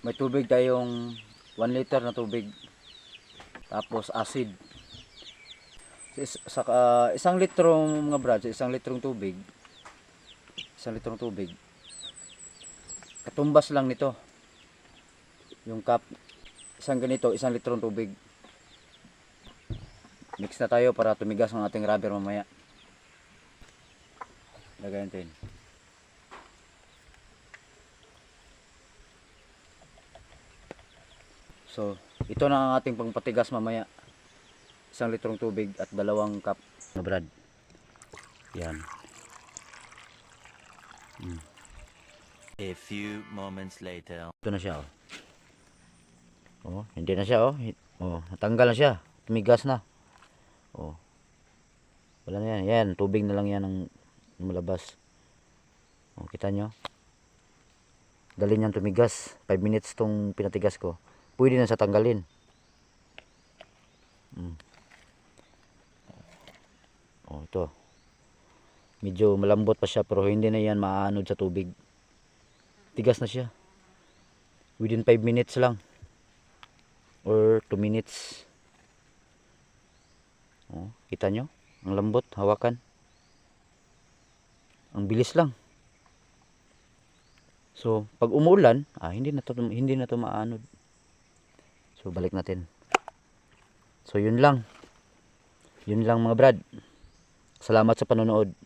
may tubig tayong 1 liter na tubig. Tapos acid. Sa, ah, isang litrong mga brad, sa isang litrong tubig, isang litrong tubig, katumbas lang nito. Yung cup, isang ganito, isang litrong tubig. Mix na tayo para tumigas ang ating rubber mamaya. Lagay natin. So, ito na ang ating pangpatigas mamaya. Isang litrong tubig at dalawang cup na brad. Yan. A few moments later. Ito na siya, oh. Oh, hindi na siya, oh. Oh, natanggal na siya. Tumigas na. Oh. Wala na yan. Yan, tubig na lang yan ang malabas. Oh, kita nyo? Dali niyan tumigas. 5 minutes tong pinatigas ko. Pwede na sa tanggalin. Mm. Oh, ito. Medyo malambot pa siya pero hindi na yan maanod sa tubig. Tigas na siya. Within 5 minutes lang. Or 2 minutes. Oh, kita nyo? Ang lambot, hawakan. Ang bilis lang. So, pag umuulan, ah, hindi na to hindi na to maanod. So, balik natin. So, yun lang. Yun lang mga brad. Salamat sa panonood.